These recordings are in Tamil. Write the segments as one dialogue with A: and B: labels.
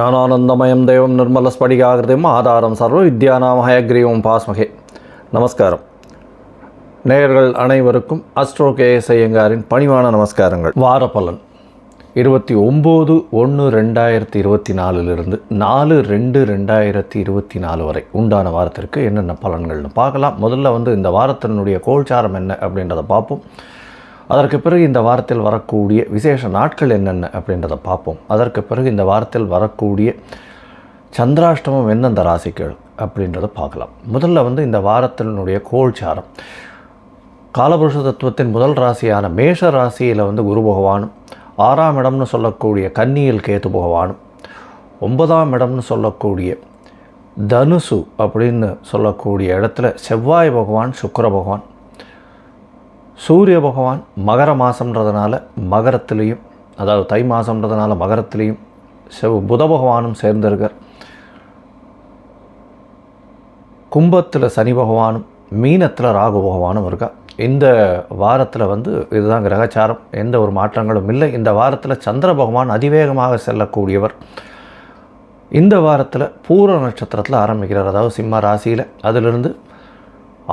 A: ஞானானந்தமயம் தெய்வம் நிர்மலஸ்படிகாகிருதிம் ஆதாரம் சர்வ வித்யானாம் ஹயக்ரீவம் பாஸ்மகே. நமஸ்காரம். நேயர்கள் அனைவருக்கும் அஸ்ட்ரோ கேஎஸ் ஐயங்காரின் பணிவான நமஸ்காரங்கள். வார பலன் இருபத்தி ஒம்பது ஒன்று ரெண்டாயிரத்தி இருபத்தி நாலுலேருந்து நாலு ரெண்டு ரெண்டாயிரத்தி இருபத்தி நாலு வரை உண்டான வாரத்திற்கு என்னென்ன பலன்கள்னு பார்க்கலாம். முதல்ல வந்து இந்த வாரத்தினுடைய கோல்சாரம் என்ன அப்படின்றத பார்ப்போம். அதற்கு பிறகு இந்த வாரத்தில் வரக்கூடிய விசேஷ நாட்கள் என்னென்ன அப்படின்றத பார்ப்போம். அதற்கு பிறகு இந்த வாரத்தில் வரக்கூடிய சந்திராஷ்டமம் எந்தெந்த ராசிகள் அப்படின்றத பார்க்கலாம். முதல்ல வந்து இந்த வாரத்தினுடைய கோல்சாரம். காலபுருஷ தத்துவத்தின் முதல் ராசியான மேஷ ராசியில் வந்து குரு பகவானும் ஆறாம் இடம்னு சொல்லக்கூடிய கன்னியில் கேத்து பகவானும் ஒன்பதாம் இடம்னு சொல்லக்கூடிய தனுசு அப்படின்னு சொல்லக்கூடிய இடத்துல செவ்வாய் பகவான் சுக்கர பகவான் சூரிய பகவான் மகர மாதம்ன்றதுனால மகரத்துலேயும் அதாவது தை மாதம்ன்றதுனால மகரத்துலேயும் செவ் புத பகவானும் சேர்ந்திருக்கார். கும்பத்தில் சனி பகவானும் மீனத்தில் ராகு பகவானும் இருக்கா. இந்த வாரத்தில் வந்து இதுதான் கிரகச்சாரம். எந்த ஒரு மாற்றங்களும் இல்லை. இந்த வாரத்தில் சந்திர பகவான் அதிவேகமாக செல்லக்கூடியவர். இந்த வாரத்தில் பூர நட்சத்திரத்தில் ஆரம்பிக்கிறார். அதாவது சிம்ம ராசியில். அதிலிருந்து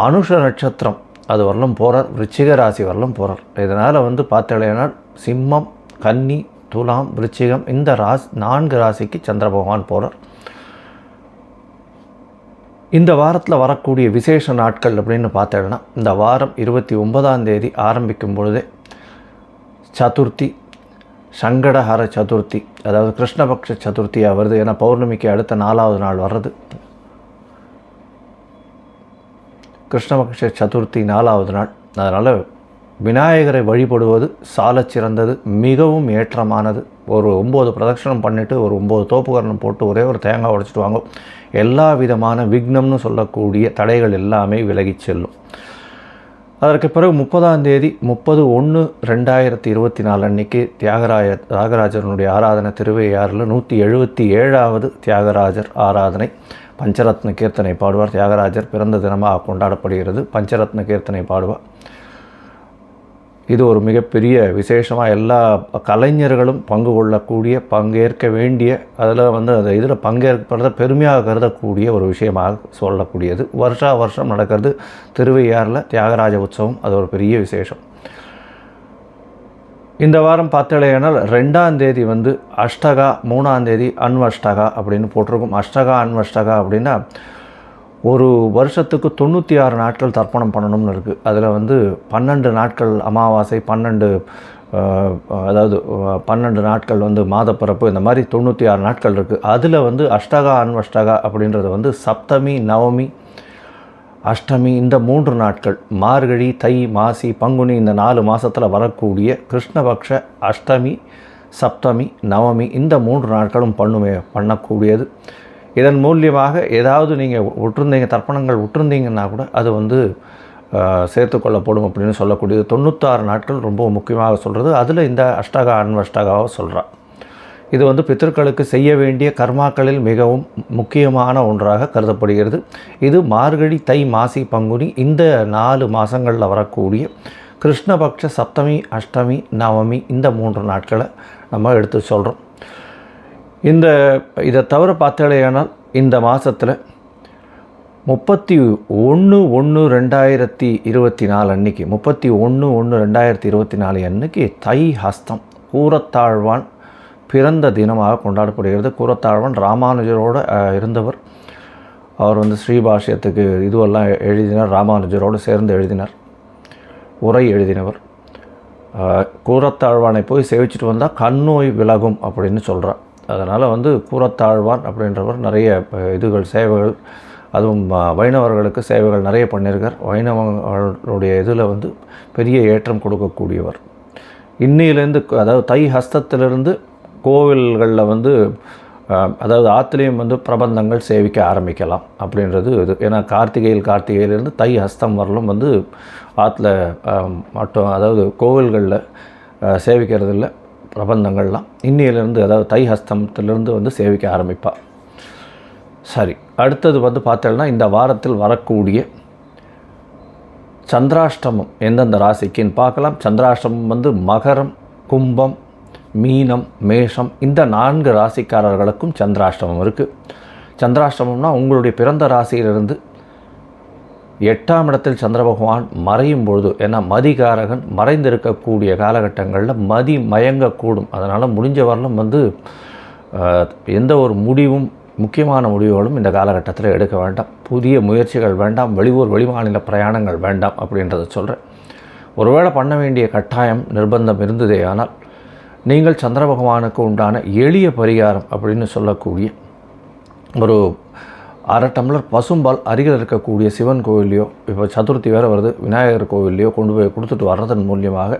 A: அனுஷ நட்சத்திரம் அது வரலும் போகிறார் விருச்சிக ராசி வரலும் போகிறார் இதனால் வந்து பார்த்தீங்கன்னா சிம்மம் கன்னி துலாம் விருச்சிகம் இந்த ராசி நான்கு ராசிக்கு சந்திர பகவான் போகிறார் இந்த வாரத்தில் வரக்கூடிய விசேஷ நாட்கள் அப்படின்னு பார்த்தேன்னா இந்த வாரம் இருபத்தி ஒன்பதாம் தேதி ஆரம்பிக்கும் பொழுதே சதுர்த்தி சங்கடஹர சதுர்த்தி அதாவது கிருஷ்ணபக்ஷ சதுர்த்தியாக வருது. ஏன்னா பௌர்ணமிக்கு அடுத்த நாலாவது நாள் வர்றது. கிருஷ்ணபக்ஷ சதுர்த்தி நாலாவது நாள். அதனால் விநாயகரை வழிபடுவது சால சிறந்தது மிகவும் ஏற்றமானது. ஒரு ஒம்பது பிரதட்சணம் பண்ணிவிட்டு ஒரு ஒம்பது தோப்புகரணம் போட்டு ஒரே ஒரு தேங்காய் உடைச்சிட்டு வாங்க. எல்லா விதமான விக்னம்னு சொல்லக்கூடிய தடைகள் எல்லாமே விலகிச் செல்லும். அதற்கு பிறகு முப்பதாம் தேதி முப்பது ஒன்று ரெண்டாயிரத்தி இருபத்தி நாலு அன்னைக்கு தியாகராய தியாகராஜனுடைய ஆராதனை திருவையாறில் நூற்றி எழுபத்தி ஏழாவது தியாகராஜர் ஆராதனை. பஞ்சரத்ன கீர்த்தனை பாடுவார். தியாகராஜர் பிறந்த தினமாக கொண்டாடப்படுகிறது. பஞ்சரத்ன கீர்த்தனை பாடுவார். இது ஒரு மிகப்பெரிய விசேஷமாக எல்லா கலைஞர்களும் பங்கு கொள்ளக்கூடிய பங்கேற்க வேண்டிய அதில் வந்து அந்த இதில் பங்கேற்பதை பெருமையாக கருதக்கூடிய ஒரு விஷயமாக சொல்லக்கூடியது. வருஷா வருஷம் நடக்கிறது திருவையாறில் தியாகராஜ உற்சவம். அது ஒரு பெரிய விசேஷம். இந்த வாரம் பார்த்தலையானால் ரெண்டாம் தேதி வந்து அஷ்டகா மூணாம் தேதி அன்வஷ்டகா அப்படின்னு போட்டிருக்கும். அஷ்டகா அன்வஷ்டகா அப்படின்னா ஒரு வருஷத்துக்கு தொண்ணூற்றி ஆறு நாட்கள் தர்ப்பணம் பண்ணணும்னு இருக்குது அதில் வந்து பன்னெண்டு நாட்கள் அமாவாசை பன்னெண்டு அதாவது பன்னெண்டு நாட்கள் வந்து மாதப்பிறப்பு இந்த மாதிரி தொண்ணூற்றி ஆறு நாட்கள் இருக்குது அதில் வந்து அஷ்டகா அன்வஷ்டகா அப்படின்றது வந்து சப்தமி நவமி அஷ்டமி இந்த மூன்று நாட்கள் மார்கழி தை மாசி பங்குனி இந்த நாலு மாதத்தில் வரக்கூடிய கிருஷ்ணபக்ஷ அஷ்டமி சப்தமி நவமி இந்த மூன்று நாட்களும் பண்ணுமே பண்ணக்கூடியது. இதன் மூலியமாக ஏதாவது நீங்கள் விட்டுருந்தீங்க தர்ப்பணங்கள் விட்டுருந்தீங்கன்னா கூட அது வந்து சேர்த்துக்கொள்ளப்படும் அப்படின்னு சொல்லக்கூடியது. தொண்ணூத்தாறு நாட்கள் ரொம்ப முக்கியமாக சொல்கிறது அதில் இந்த அஷ்டகா அன்வஷ்டகாவை சொல்கிறான் இது வந்து பித்தர்களுக்கு செய்ய வேண்டிய கர்மாக்களில் மிகவும் முக்கியமான ஒன்றாக கருதப்படுகிறது. இது மார்கழி தை மாசி பங்குனி இந்த நாலு மாதங்களில் வரக்கூடிய கிருஷ்ணபக்ஷ சப்தமி அஷ்டமி நவமி இந்த மூன்று நாட்களை நம்ம எடுத்து சொல்கிறோம் இந்த இதை தவிர பார்த்தாலேயானால் இந்த மாதத்தில் முப்பத்தி ஒன்று ஒன்று ரெண்டாயிரத்தி இருபத்தி நாலு அன்னைக்கு முப்பத்தி ஒன்று ஒன்று ரெண்டாயிரத்தி இருபத்தி நாலு அன்னைக்கு தை ஹஸ்தம் கூரத்தாழ்வான் பிறந்த தினமாக கொண்டாடப்படுகிறது. கூரத்தாழ்வான் ராமானுஜரோடு இருந்தவர். அவர் வந்து ஸ்ரீபாஷ்யத்துக்கு இதுவெல்லாம் எழுதினார். ராமானுஜரோடு சேர்ந்து எழுதினார். உரை எழுதினவர். கூரத்தாழ்வானை போய் சேவிச்சுட்டு வந்தால் கண்ணோய் விலகும் அப்படின்னு சொல்கிறார் அதனால் வந்து கூரத்தாழ்வான் அப்படின்றவர் நிறைய இதுகள் சேவைகள் அதுவும் வைணவர்களுக்கு சேவைகள் நிறைய பண்ணியிருக்கார். வைணவர்களுடைய இதில் வந்து பெரிய ஏற்றம் கொடுக்கக்கூடியவர். இன்னிலேருந்து அதாவது தை ஹஸ்தத்திலிருந்து கோவில்களில் வந்து அதாவது ஆற்றுலேயும் வந்து பிரபந்தங்கள் சேவிக்க ஆரம்பிக்கலாம் அப்படின்றது இது. ஏன்னா கார்த்திகையில் கார்த்திகையிலேருந்து தை ஹஸ்தம் வரலும் வந்து ஆற்றுல மட்டும் அதாவது கோவில்களில் சேவிக்கிறது இல்லை பிரபந்தங்கள்லாம். இன்னியிலேருந்து அதாவது தை ஹஸ்தத்திலிருந்து வந்து சேவிக்க ஆரம்பிப்பாள் சரி அடுத்தது வந்து பார்த்தோம்னா இந்த வாரத்தில் வரக்கூடிய சந்திராஷ்டமம் எந்தெந்த ராசிக்குன்னு பார்க்கலாம். சந்திராஷ்டமம் வந்து மகரம் கும்பம் மீனம் மேஷம் இந்த நான்கு ராசிக்காரர்களுக்கும் சந்திராஷ்டமம் இருக்குது சந்திராஷ்டமம்னா உங்களுடைய பிறந்த ராசியிலிருந்து எட்டாம் இடத்தில் சந்திர பகவான் மறையும் பொழுது ஏன்னா மதிகாரகன் மறைந்திருக்கக்கூடிய காலகட்டங்களில் மதி மயங்கக்கூடும். அதனால் முடிஞ்ச வரலும் வந்து எந்த ஒரு முடிவும் முக்கியமான முடிவுகளும் இந்த காலகட்டத்தில் எடுக்க வேண்டாம். புதிய முயற்சிகள் வேண்டாம் வெளியூர் வெளிமாநில பிரயாணங்கள் வேண்டாம் அப்படின்றத சொல்கிறேன் ஒருவேளை பண்ண வேண்டிய கட்டாயம் நிர்பந்தம் இருந்ததே ஆனால் நீங்கள் சந்திர பகவானுக்கு உண்டான எளிய பரிகாரம் அப்படின்னு சொல்லக்கூடிய ஒரு அரை டம்ளர் பசும்பால் அருகில் இருக்கக்கூடிய சிவன் கோவில்லையோ இப்போ சதுர்த்தி வேறு வருது விநாயகர் கோவில்லையோ கொண்டு போய் கொடுத்துட்டு வர்றதன் மூலியமாக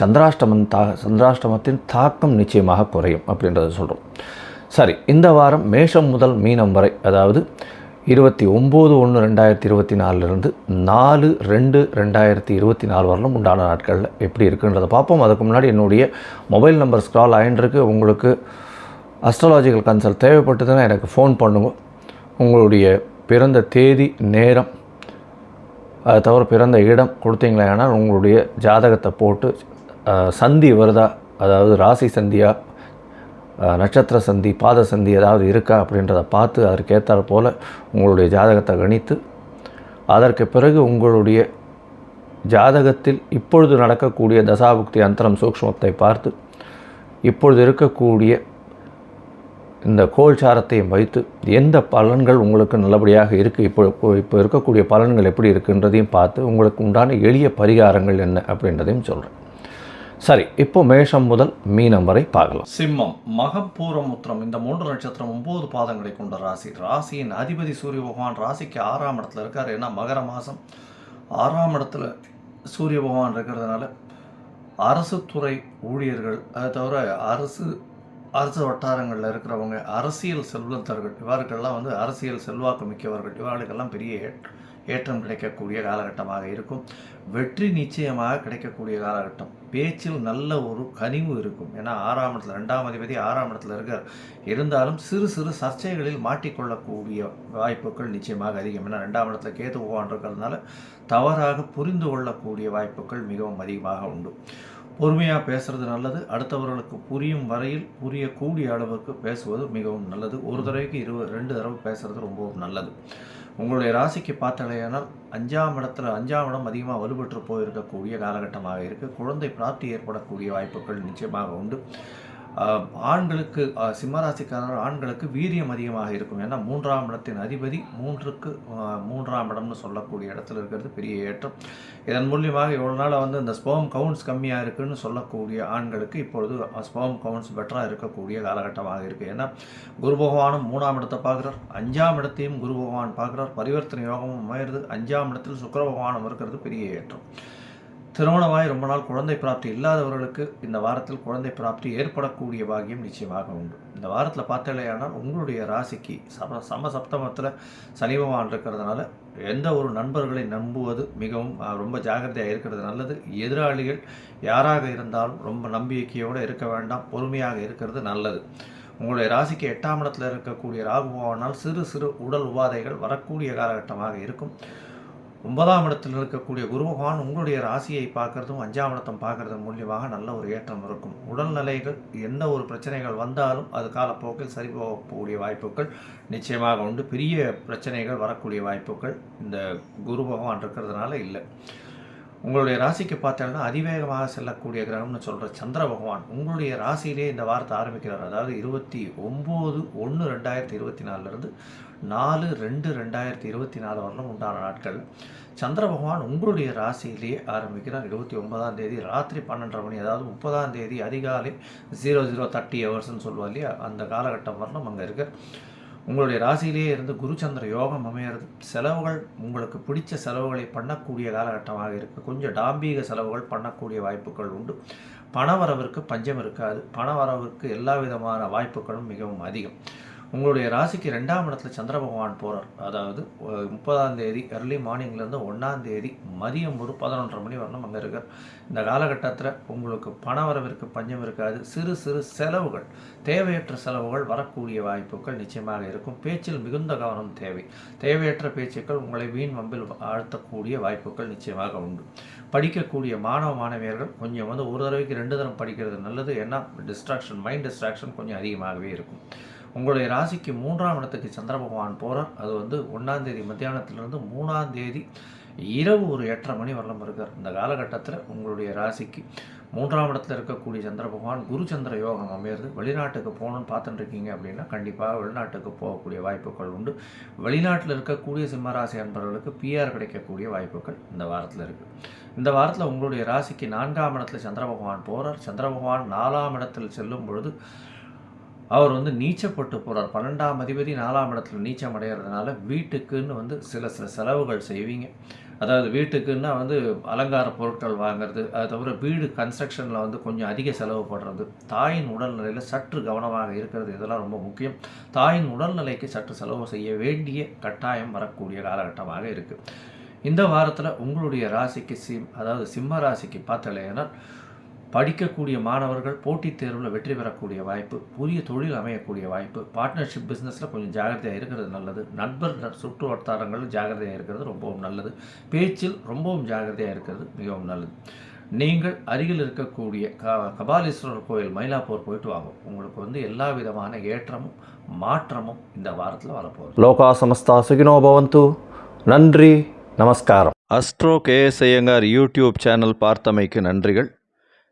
A: சந்திராஷ்டமன் தா சந்திராஷ்டமத்தின் தாக்கம் நிச்சயமாக குறையும் அப்படின்றத சொல்கிறோம் சரி இந்த வாரம் மேஷம் முதல் மீனம் வரை அதாவது இருபத்தி ஒம்பது ஒன்று ரெண்டாயிரத்தி இருபத்தி நாலுலேருந்து நாலு ரெண்டு ரெண்டாயிரத்தி இருபத்தி நாலு வரலும் உண்டான நாட்களில் எப்படி இருக்குன்றதை பார்ப்போம். அதுக்கு முன்னாடி என்னுடைய மொபைல் நம்பர் ஸ்க்ரால் ஆயின்றிருக்கு உங்களுக்கு அஸ்ட்ராலாஜிக்கல் கன்சல்ட் தேவைப்பட்டதுன்னா எனக்கு ஃபோன் பண்ணுங்க. உங்களுடைய பிறந்த தேதி நேரம் அதை தவிர பிறந்த இடம் கொடுத்தீங்களேனால் உங்களுடைய ஜாதகத்தை போட்டு சந்தி வருதா? அதாவது ராசி சந்தியாக நட்சத்திர சந்தி பாத சந்தி ஏதாவது இருக்கா அப்படின்றத பார்த்து அதற்கேற்றாற் போல் உங்களுடைய ஜாதகத்தை கணித்து அதற்கு பிறகு உங்களுடைய ஜாதகத்தில் இப்பொழுது நடக்கக்கூடிய தசாபுக்தி அந்தரம் சூக்ஷ்மத்தை பார்த்து இப்பொழுது இருக்கக்கூடிய இந்த கோல்சாரத்தையும் வைத்து எந்த பலன்கள் உங்களுக்கு நல்லபடியாக இருக்குது இப்போ இப்போ- இப்போ இருக்கக்கூடிய பலன்கள் எப்படி இருக்குன்றதையும் பார்த்து உங்களுக்கு உண்டான எளிய பரிகாரங்கள் என்ன அப்படின்றதையும் சொல்கிறேன் சரி இப்போ மேஷம் முதல் மீனம் வரை பார்க்கலாம். சிம்மம் மகம் பூரமுத்திரம் இந்த மூன்று நட்சத்திரம் ஒன்பது பாதங்களை கொண்ட ராசி. ராசியின் அதிபதி சூரிய பகவான் ராசிக்கு ஆறாம் இடத்துல இருக்கார். ஏன்னா மகர மாதம் ஆறாம் இடத்துல சூரிய பகவான் இருக்கிறதுனால அரசு துறை ஊழியர்கள் அதை தவிர அரசு அரசு வட்டாரங்களில் இருக்கிறவங்க அரசியல் செல்வந்தர்கள் இவருக்கெல்லாம் வந்து அரசியல் செல்வாக்கு மிக்கவர்கள் இவர்களுக்கெல்லாம் பெரிய ஏற்றம் கிடைக்கக்கூடிய காலகட்டமாக இருக்கும். வெற்றி நிச்சயமாக கிடைக்கக்கூடிய காலகட்டம். பேச்சில் நல்ல ஒரு கனிவு இருக்கும். ஏன்னா ஆறாம் இடத்துல ரெண்டாம் அதிபதி ஆறாம் இடத்துல இருக்கார். இருந்தாலும் சிறு சிறு சர்ச்சைகளில் மாட்டிக்கொள்ளக்கூடிய வாய்ப்புகள் நிச்சயமாக அதிகம். ஏன்னா ரெண்டாம் இடத்துல கேது பகவான் இருக்கிறதுனால தவறாக புரிந்து கொள்ளக்கூடிய வாய்ப்புகள் மிகவும் அதிகமாக உண்டு. பொறுமையாக பேசுறது நல்லது. அடுத்தவர்களுக்கு புரியும் வரையில் புரியக்கூடிய அளவுக்கு பேசுவது மிகவும் நல்லது. ஒரு தடவைக்கு இருபது ரெண்டு தடவை பேசுறது ரொம்பவும் நல்லது. உங்களுடைய ராசிக்கு பார்த்தாலேயானால் அஞ்சாம் இடத்துல அஞ்சாம் இடம் அதிகமாக வலுப்பெற்று போயிருக்கக்கூடிய காலகட்டமாக இருக்குது குழந்தை பிராப்தி ஏற்படக்கூடிய வாய்ப்புகள் நிச்சயமாக உண்டு. ஆண்களுக்கு சிம்மராசிக்காரர் ஆண்களுக்கு வீரியம் அதிகமாக இருக்கும். ஏன்னா மூன்றாம் இடத்தின் அதிபதி மூன்றுக்கு மூன்றாம் இடம்னு சொல்லக்கூடிய இடத்துல இருக்கிறது பெரிய ஏற்றம். இதன் மூலியமாக இவ்வளோ நாள் வந்து இந்த ஸ்போம் கவுண்ட்ஸ் கம்மியாக இருக்குன்னு சொல்லக்கூடிய ஆண்களுக்கு இப்பொழுது ஸ்போம் கவுண்ட்ஸ் பெட்டராக இருக்கக்கூடிய காலகட்டமாக இருக்குது ஏன்னா குரு பகவானும் மூணாம் இடத்தை பார்க்குறார். அஞ்சாம் இடத்தையும் குரு பகவான் பார்க்குறார். பரிவர்த்தனை யோகமும் அமையிறது. அஞ்சாம் இடத்தில் சுக்கர பகவானம் இருக்கிறது பெரிய ஏற்றம். திருமணமாய் ரொம்ப நாள் குழந்தை பிராப்தி இல்லாதவர்களுக்கு இந்த வாரத்தில் குழந்தை பிராப்தி ஏற்படக்கூடிய பாகியம் நிச்சயமாக உண்டு. இந்த வாரத்தில் பார்த்தாலேயானால் உங்களுடைய ராசிக்கு சம சம சப்தமத்தில் சனி பகவான் இருக்கிறதுனால எந்த ஒரு நண்பர்களை நம்புவது மிகவும் ரொம்ப ஜாக்கிரதையாக இருக்கிறது நல்லது. எதிராளிகள் யாராக இருந்தாலும் ரொம்ப நம்பிக்கையோடு இருக்க வேண்டாம். பொறுமையாக இருக்கிறது நல்லது. உங்களுடைய ராசிக்கு எட்டாம் இடத்தில் இருக்கக்கூடிய ராகுபவானால் சிறு சிறு உடல் உபாதைகள் வரக்கூடிய காலகட்டமாக இருக்கும். ஒன்பதாம் இடத்தில் இருக்கக்கூடிய குரு பகவான் உங்களுடைய ராசியை பார்க்கறதும் அஞ்சாம் இடத்தம் பார்க்குறதும் மூலியமாக நல்ல ஒரு ஏற்றம் இருக்கும். உடல்நிலைகள் எந்த ஒரு பிரச்சனைகள் வந்தாலும் அது காலப்போக்கில் சரி போகக்கூடிய வாய்ப்புகள் நிச்சயமாக உண்டு. பெரிய பிரச்சனைகள் வரக்கூடிய வாய்ப்புகள் இந்த குரு பகவான் இருக்கிறதுனால இல்லை. உங்களுடைய ராசிக்கு பார்த்தோம்னா அதிவேகமாக செல்லக்கூடிய கிரகம்னு சொல்கிற சந்திர பகவான் உங்களுடைய ராசியிலே இந்த வாரத்தை ஆரம்பிக்கிறார். அதாவது இருபத்தி ஒம்பது ஒன்று ரெண்டாயிரத்தி இருபத்தி நாலுலேருந்து நாலு ரெண்டு ரெண்டாயிரத்தி இருபத்தி நாலு வரலும் உண்டான நாட்கள். சந்திர பகவான் உங்களுடைய ராசியிலேயே ஆரம்பிக்கிறார். இருபத்தி ஒன்பதாம் தேதி ராத்திரி பன்னெண்டரை மணி அதாவது முப்பதாம் தேதி அதிகாலை ஜீரோ ஜீரோ தேர்ட்டி ஹவர்ஸ்ன்னு சொல்லுவோம் இல்லையா? அந்த காலகட்டம் வரலும் அங்கே இருக்க. உங்களுடைய ராசியிலேயே இருந்து குருச்சந்திர யோகம் அமையிறது. செலவுகள் உங்களுக்கு பிடிச்ச செலவுகளை பண்ணக்கூடிய காலகட்டமாக இருக்குது கொஞ்சம் டாம்பீக செலவுகள் பண்ணக்கூடிய வாய்ப்புகள் உண்டு. பண வரவிற்கு பஞ்சம் இருக்காது. பண வரவிற்கு எல்லா விதமான வாய்ப்புகளும் மிகவும் அதிகம். உங்களுடைய ராசிக்கு ரெண்டாம் இடத்துல சந்திர பகவான் போகிறார் அதாவது முப்பதாம் தேதி எர்லி மார்னிங்லேருந்து ஒன்றாம் தேதி மதியம் ஒரு பதினொன்றரை மணி வரணும் அங்கே இருக்கார். இந்த காலகட்டத்தில் உங்களுக்கு பண வரவிற்கு பஞ்சம் இருக்காது. சிறு சிறு செலவுகள் தேவையற்ற செலவுகள் வரக்கூடிய வாய்ப்புகள் நிச்சயமாக இருக்கும். பேச்சில் மிகுந்த கவனம் தேவை. தேவையற்ற பேச்சுக்கள் உங்களை வீண் வம்பில் ஆழ்த்தக்கூடிய வாய்ப்புகள் நிச்சயமாக உண்டு. படிக்கக்கூடிய மாணவ மாணவியர்கள் கொஞ்சம் வந்து ஒரு தடவைக்கு ரெண்டு தரம் படிக்கிறது நல்லது. ஏன்னா டிஸ்ட்ராக்ஷன் மைண்ட் டிஸ்ட்ராக்ஷன் கொஞ்சம் அதிகமாகவே இருக்கும். உங்களுடைய ராசிக்கு மூன்றாம் இடத்துக்கு சந்திர பகவான் போகிறார் அது வந்து ஒன்றாம் தேதி மத்தியானத்திலிருந்து மூணாம் தேதி இரவு ஒரு எட்டரை மணி வரலாம் இருக்கார். இந்த காலகட்டத்தில் உங்களுடைய ராசிக்கு மூன்றாம் இடத்துல இருக்கக்கூடிய சந்திர பகவான் குரு சந்திர யோகம் அமையிறது. வெளிநாட்டுக்கு போகணும்னு பார்த்துட்டு இருக்கீங்க அப்படின்னா கண்டிப்பாக வெளிநாட்டுக்கு போகக்கூடிய வாய்ப்புகள் உண்டு. வெளிநாட்டில் இருக்கக்கூடிய சிம்மராசி அன்பர்களுக்கு பிஆர் கிடைக்கக்கூடிய வாய்ப்புகள் இந்த வாரத்தில் இருக்குது இந்த வாரத்தில் உங்களுடைய ராசிக்கு நான்காம் இடத்துல சந்திர பகவான் போகிறார் சந்திர பகவான் நாலாம் இடத்தில் செல்லும் பொழுது அவர் வந்து நீச்சப்பட்டு போகிறார் பன்னெண்டாம் அதிபதி நாலாம் இடத்துல நீச்சம் அடைகிறதுனால வீட்டுக்குன்னு வந்து சில சில செலவுகள் செய்வீங்க. அதாவது வீட்டுக்குன்னா வந்து அலங்கார பொருட்கள் வாங்குறது அது தவிர வீடு கன்ஸ்ட்ரக்ஷனில் வந்து கொஞ்சம் அதிக செலவு பண்ணுறது தாயின் உடல்நிலையில் சற்று கவனமாக இருக்கிறது இதெல்லாம் ரொம்ப முக்கியம். தாயின் உடல்நிலைக்கு சற்று செலவு செய்ய வேண்டிய கட்டாயம் வரக்கூடிய காலகட்டமாக இருக்குது இந்த வாரத்தில் உங்களுடைய ராசிக்கு சிம் அதாவது சிம்ம ராசிக்கு பார்த்தலைன்னா படிக்கக்கூடிய மாணவர்கள் போட்டித் தேர்வில் வெற்றி பெறக்கூடிய வாய்ப்பு புதிய தொழில் அமையக்கூடிய வாய்ப்பு பார்ட்னர்ஷிப் பிஸ்னஸில் கொஞ்சம் ஜாகிரதையாக இருக்கிறது நல்லது. நண்பர் சுற்று வட்டாரங்கள் ஜாகிரதையாக இருக்கிறது ரொம்பவும் நல்லது. பேச்சில் ரொம்பவும் ஜாகிரதையாக இருக்கிறது மிகவும் நல்லது. நீங்கள் அருகில் இருக்கக்கூடிய க கபாலீஸ்வரர் கோயில் மயிலாப்பூர் போயிட்டு வாங்க. உங்களுக்கு வந்து எல்லா விதமான ஏற்றமும் மாற்றமும் இந்த வாரத்தில் வரப்போகுது.
B: லோகா சமஸ்தா சுகினோ பவந்து. நன்றி நமஸ்காரம்.
A: Astro KS Iyengar YouTube channel பார்த்தமைக்கு நன்றிகள்.